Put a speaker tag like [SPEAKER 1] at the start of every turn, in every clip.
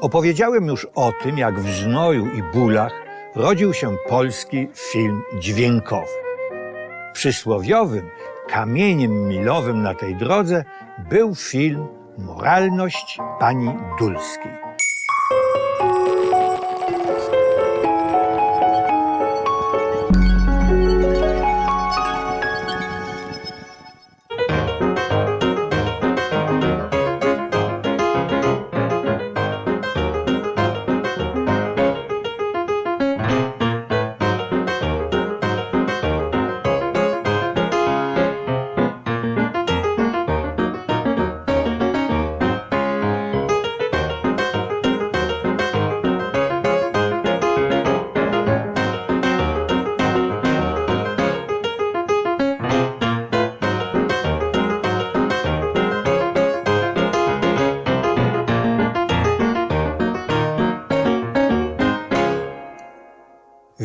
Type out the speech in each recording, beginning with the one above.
[SPEAKER 1] Opowiedziałem już o tym, jak w znoju i bólach rodził się polski film dźwiękowy. Przysłowiowym kamieniem milowym na tej drodze był film Moralność pani Dulskiej.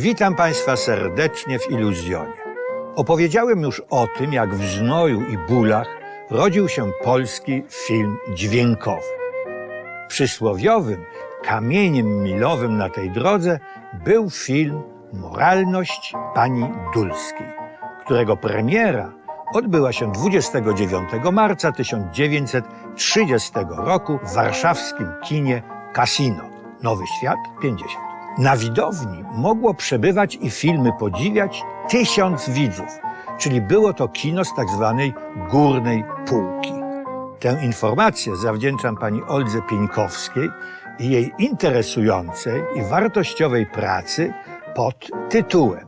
[SPEAKER 1] Witam Państwa serdecznie w Iluzjonie. Opowiedziałem już o tym, jak w znoju i bólach rodził się polski film dźwiękowy. Przysłowiowym kamieniem milowym na tej drodze był film Moralność pani Dulskiej, którego premiera odbyła się 29 marca 1930 roku w warszawskim kinie Casino Nowy Świat 50. Na widowni mogło przebywać i filmy podziwiać tysiąc widzów, czyli było to kino z tak zwanej górnej półki. Tę informację zawdzięczam pani Oldze Pieńkowskiej i jej interesującej i wartościowej pracy pod tytułem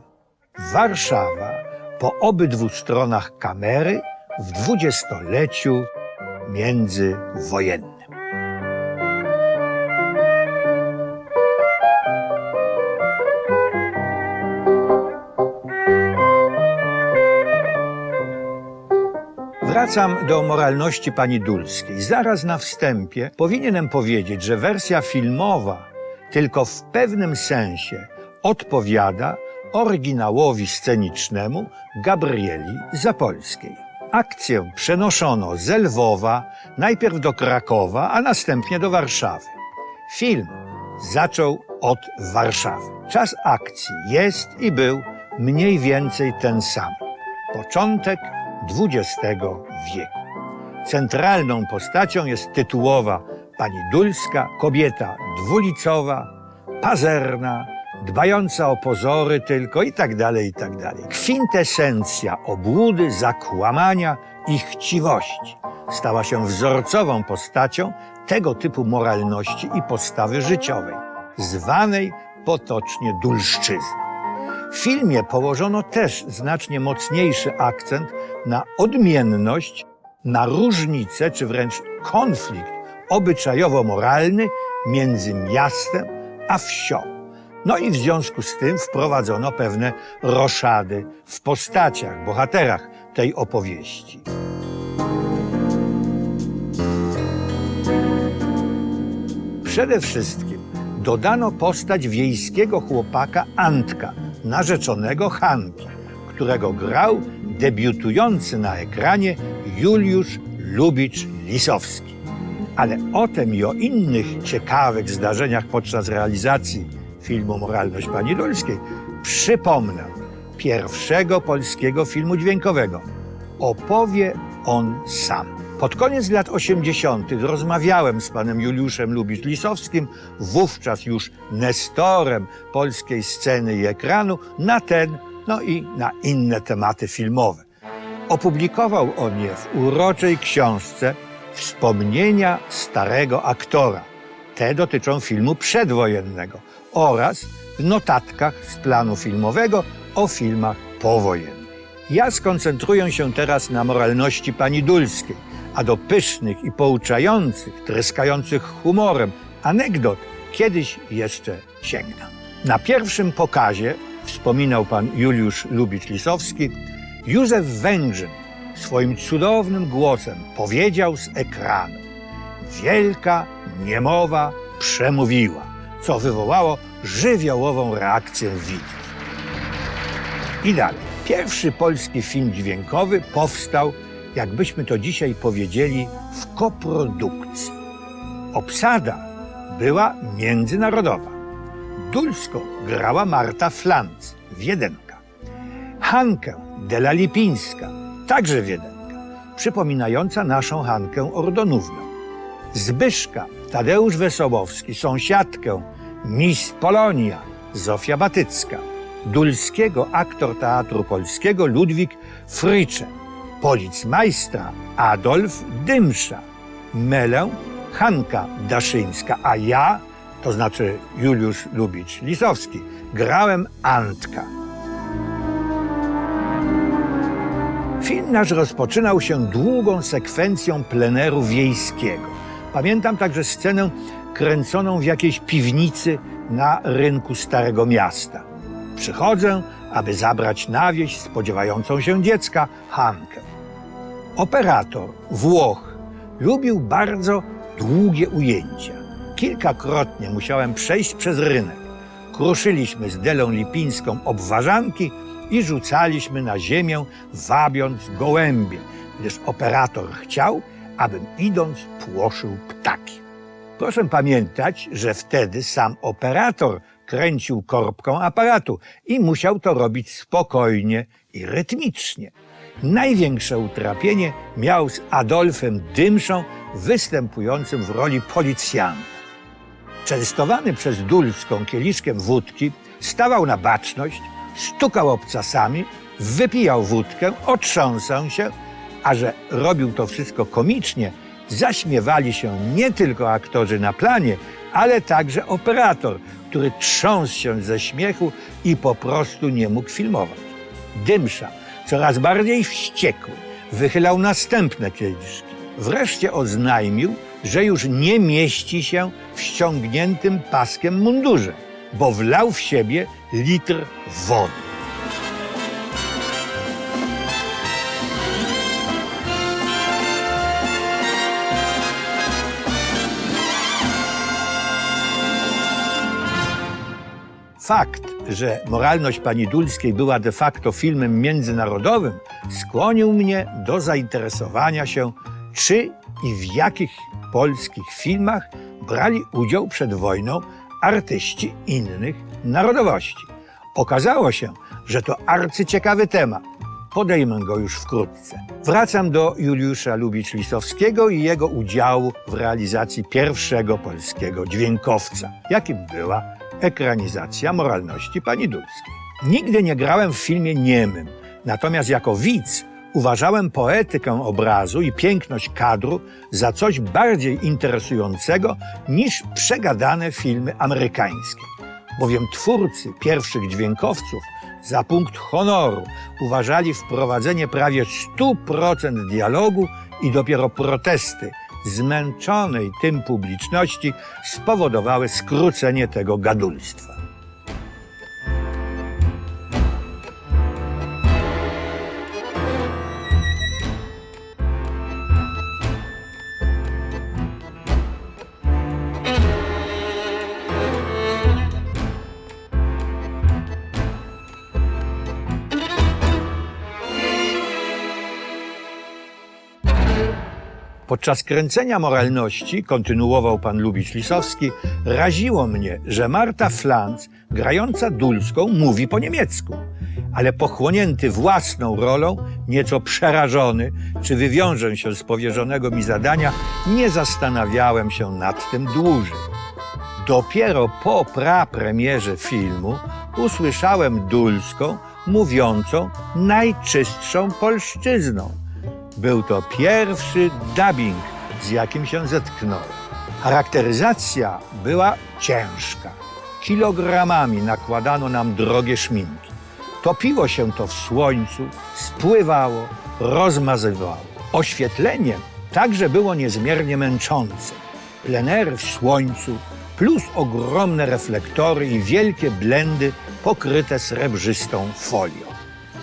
[SPEAKER 1] Warszawa po obydwu stronach kamery w dwudziestoleciu międzywojennym. Wracam do moralności pani Dulskiej. Zaraz na wstępie powinienem powiedzieć, że wersja filmowa tylko w pewnym sensie odpowiada oryginałowi scenicznemu Gabrieli Zapolskiej. Akcję przenoszono z Lwowa najpierw do Krakowa, a następnie do Warszawy. Film zaczął od Warszawy. Czas akcji jest i był mniej więcej ten sam. Początek XX wieku. Centralną postacią jest tytułowa pani Dulska, kobieta dwulicowa, pazerna, dbająca o pozory tylko i tak dalej, i tak dalej. Kwintesencja obłudy, zakłamania i chciwości. Stała się wzorcową postacią tego typu moralności i postawy życiowej, zwanej potocznie dulszczyzną. W filmie położono też znacznie mocniejszy akcent na odmienność, na różnicę czy wręcz konflikt obyczajowo-moralny między miastem a wsią. No i w związku z tym wprowadzono pewne roszady w postaciach, bohaterach tej opowieści. Przede wszystkim dodano postać wiejskiego chłopaka Antka, narzeczonego Hanki, którego grał debiutujący na ekranie Juliusz Lubicz-Lisowski. Ale o tym i o innych ciekawych zdarzeniach podczas realizacji filmu Moralność Pani Dulskiej przypomnę pierwszego polskiego filmu dźwiękowego. Opowie on sam. Pod koniec lat 80. rozmawiałem z panem Juliuszem Lubicz-Lisowskim, wówczas już nestorem polskiej sceny i ekranu, na ten, no i na inne tematy filmowe. Opublikował on je w uroczej książce Wspomnienia starego aktora. Te dotyczą filmu przedwojennego oraz w notatkach z planu filmowego o filmach powojennych. Ja skoncentruję się teraz na moralności pani Dulskiej, a do pysznych i pouczających, tryskających humorem anegdot kiedyś jeszcze sięgnę. Na pierwszym pokazie, wspominał pan Juliusz Lubicz-Lisowski, Józef Węgrzyn swoim cudownym głosem powiedział z ekranu Wielka niemowa przemówiła, co wywołało żywiołową reakcję widzów. I dalej. Pierwszy polski film dźwiękowy powstał, jakbyśmy to dzisiaj powiedzieli, w koprodukcji. Obsada była międzynarodowa. Dulską grała Marta Flanc, Wiedenka. Hankę Dela Lipińska, także Wiedenka, przypominająca naszą Hankę Ordonówną. Zbyszka Tadeusz Wesołowski, sąsiadkę Miss Polonia Zofia Batycka, Dulskiego aktor Teatru Polskiego Ludwik Frycze, policmajstra Adolf Dymsza, Melę Hanka Daszyńska, a ja, to znaczy Juliusz Lubicz Lisowski, grałem Antka. Film nasz rozpoczynał się długą sekwencją pleneru wiejskiego. Pamiętam także scenę kręconą w jakiejś piwnicy na rynku Starego Miasta. Przychodzę, aby zabrać na wieś spodziewającą się dziecka Hankę. Operator, Włoch, lubił bardzo długie ujęcia. Kilkakrotnie musiałem przejść przez rynek. Kruszyliśmy z Delą Lipińską obwarzanki i rzucaliśmy na ziemię, wabiąc gołębie, gdyż operator chciał, abym idąc płoszył ptaki. Proszę pamiętać, że wtedy sam operator kręcił korbką aparatu i musiał to robić spokojnie i rytmicznie. Największe utrapienie miał z Adolfem Dymszą, występującym w roli policjanta. Częstowany przez Dulską kieliszkiem wódki, stawał na baczność, stukał obcasami, wypijał wódkę, otrząsał się, a że robił to wszystko komicznie, zaśmiewali się nie tylko aktorzy na planie, ale także operator, który trząsł się ze śmiechu i po prostu nie mógł filmować. Dymsza, coraz bardziej wściekły, wychylał następne kieliszki. Wreszcie oznajmił, że już nie mieści się w ściągniętym paskiem mundurze, bo wlał w siebie litr wody. Fakt, że moralność pani Dulskiej była de facto filmem międzynarodowym, skłonił mnie do zainteresowania się, czy i w jakich polskich filmach brali udział przed wojną artyści innych narodowości. Okazało się, że to arcyciekawy temat. Podejmę go już wkrótce. Wracam do Juliusza Lubicz-Lisowskiego i jego udziału w realizacji pierwszego polskiego dźwiękowca, jakim była ekranizacja moralności pani Dulskiej. Nigdy nie grałem w filmie niemym, natomiast jako widz uważałem poetykę obrazu i piękność kadru za coś bardziej interesującego niż przegadane filmy amerykańskie. Bowiem twórcy pierwszych dźwiękowców za punkt honoru uważali wprowadzenie prawie 100% dialogu i dopiero protesty zmęczonej tym publiczności spowodowały skrócenie tego gadulstwa. Podczas kręcenia moralności, kontynuował pan Lubicz Lisowski, raziło mnie, że Marta Flanc, grająca Dulską, mówi po niemiecku. Ale pochłonięty własną rolą, nieco przerażony, czy wywiążę się z powierzonego mi zadania, nie zastanawiałem się nad tym dłużej. Dopiero po prapremierze filmu usłyszałem Dulską mówiącą najczystszą polszczyzną. Był to pierwszy dubbing, z jakim się zetknąłem. Charakteryzacja była ciężka. Kilogramami nakładano nam drogie szminki. Topiło się to w słońcu, spływało, rozmazywało. Oświetlenie także było niezmiernie męczące. Plenery w słońcu, plus ogromne reflektory i wielkie blendy pokryte srebrzystą folią.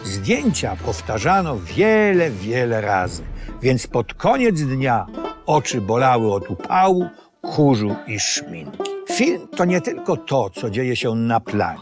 [SPEAKER 1] Zdjęcia powtarzano wiele, wiele razy, więc pod koniec dnia oczy bolały od upału, kurzu i szminki. Film to nie tylko to, co dzieje się na planie.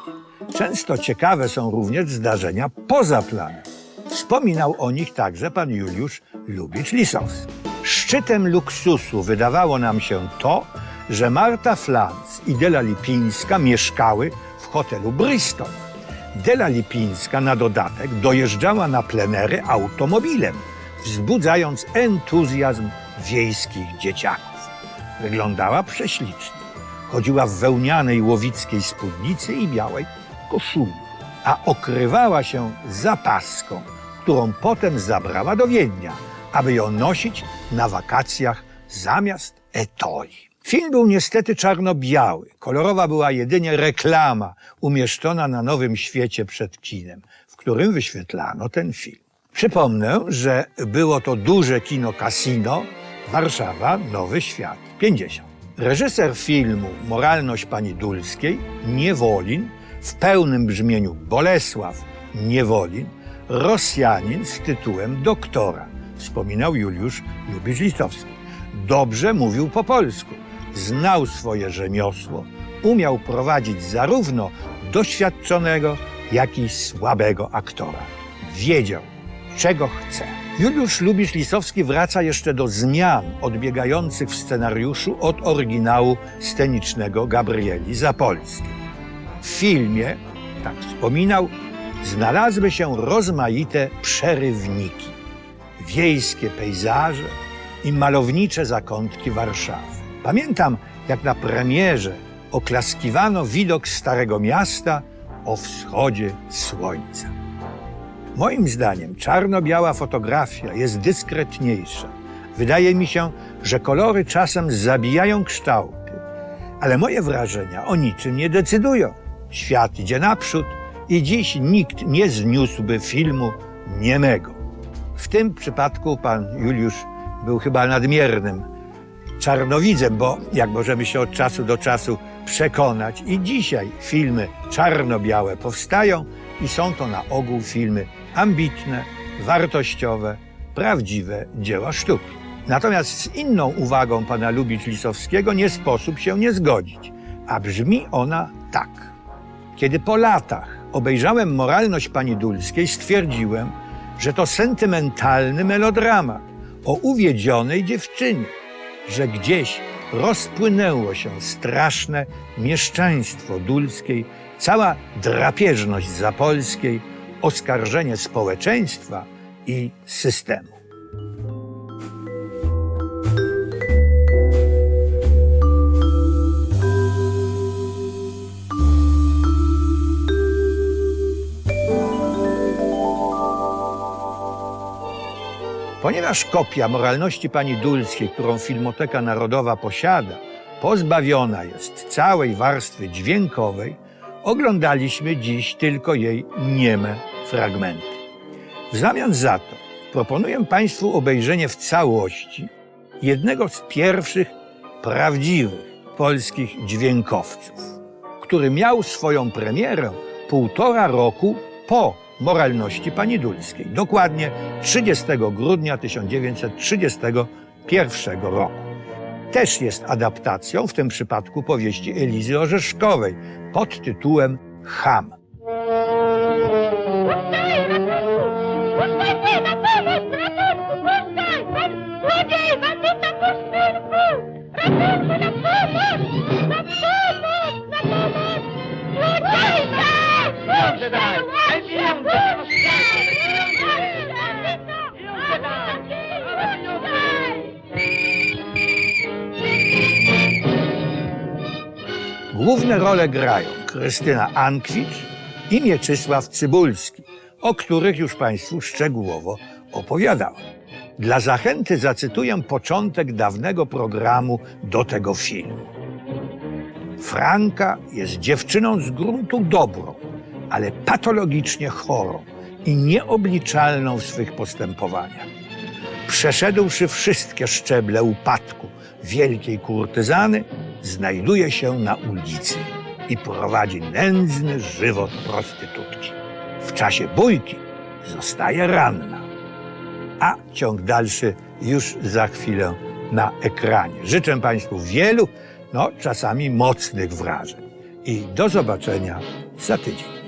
[SPEAKER 1] Często ciekawe są również zdarzenia poza planem. Wspominał o nich także pan Juliusz Lubicz-Lisowski. Szczytem luksusu wydawało nam się to, że Marta Flans i Dela Lipińska mieszkały w hotelu Bristol. Dela Lipińska na dodatek dojeżdżała na plenery automobilem, wzbudzając entuzjazm wiejskich dzieciaków. Wyglądała prześlicznie. Chodziła w wełnianej łowickiej spódnicy i białej koszuli, a okrywała się zapaską, którą potem zabrała do Wiednia, aby ją nosić na wakacjach zamiast etoli. Film był niestety czarno-biały. Kolorowa była jedynie reklama umieszczona na Nowym Świecie przed kinem, w którym wyświetlano ten film. Przypomnę, że było to duże kino Casino, Warszawa, Nowy Świat, 50. Reżyser filmu Moralność Pani Dulskiej, Niewolin, w pełnym brzmieniu Bolesław Niewolin, Rosjanin z tytułem doktora, wspominał Juliusz Lubicz-Listowski. Dobrze mówił po polsku, znał swoje rzemiosło, umiał prowadzić zarówno doświadczonego, jak i słabego aktora. Wiedział, czego chce. Juliusz Lubicz-Lisowski wraca jeszcze do zmian odbiegających w scenariuszu od oryginału scenicznego Gabrieli Zapolskiej. W filmie, tak wspominał, znalazły się rozmaite przerywniki, wiejskie pejzaże i malownicze zakątki Warszawy. Pamiętam, jak na premierze oklaskiwano widok Starego Miasta o wschodzie słońca. Moim zdaniem czarno-biała fotografia jest dyskretniejsza. Wydaje mi się, że kolory czasem zabijają kształty, ale moje wrażenia o niczym nie decydują. Świat idzie naprzód i dziś nikt nie zniósłby filmu niemego. W tym przypadku pan Juliusz był chyba nadmiernym czarnowidzem, bo jak możemy się od czasu do czasu przekonać, i dzisiaj filmy czarno-białe powstają i są to na ogół filmy ambitne, wartościowe, prawdziwe dzieła sztuki. Natomiast z inną uwagą pana Lubicz-Lisowskiego nie sposób się nie zgodzić, a brzmi ona tak. Kiedy po latach obejrzałem Moralność pani Dulskiej, stwierdziłem, że to sentymentalny melodramat o uwiedzionej dziewczynie, że gdzieś rozpłynęło się straszne mieszczaństwo dulskiej, cała drapieżność zapolskiej, oskarżenie społeczeństwa i systemu. Ponieważ kopia moralności pani Dulskiej, którą Filmoteka Narodowa posiada, pozbawiona jest całej warstwy dźwiękowej, oglądaliśmy dziś tylko jej nieme fragmenty. W zamian za to proponuję Państwu obejrzenie w całości jednego z pierwszych prawdziwych polskich dźwiękowców, który miał swoją premierę półtora roku po moralności pani Dulskiej, dokładnie 30 grudnia 1931 roku. Też jest adaptacją, w tym przypadku powieści Elizy Orzeszkowej pod tytułem Ham. Główne role grają Krystyna Ankwicz i Mieczysław Cybulski, o których już Państwu szczegółowo opowiadałem. Dla zachęty zacytuję początek dawnego programu do tego filmu. Franka jest dziewczyną z gruntu dobrą, ale patologicznie chorą i nieobliczalną w swych postępowaniach. Przeszedłszy wszystkie szczeble upadku wielkiej kurtyzany, znajduje się na ulicy i prowadzi nędzny żywot prostytutki. W czasie bójki zostaje ranna. A ciąg dalszy już za chwilę na ekranie. Życzę Państwu wielu, no czasami mocnych wrażeń. I do zobaczenia za tydzień.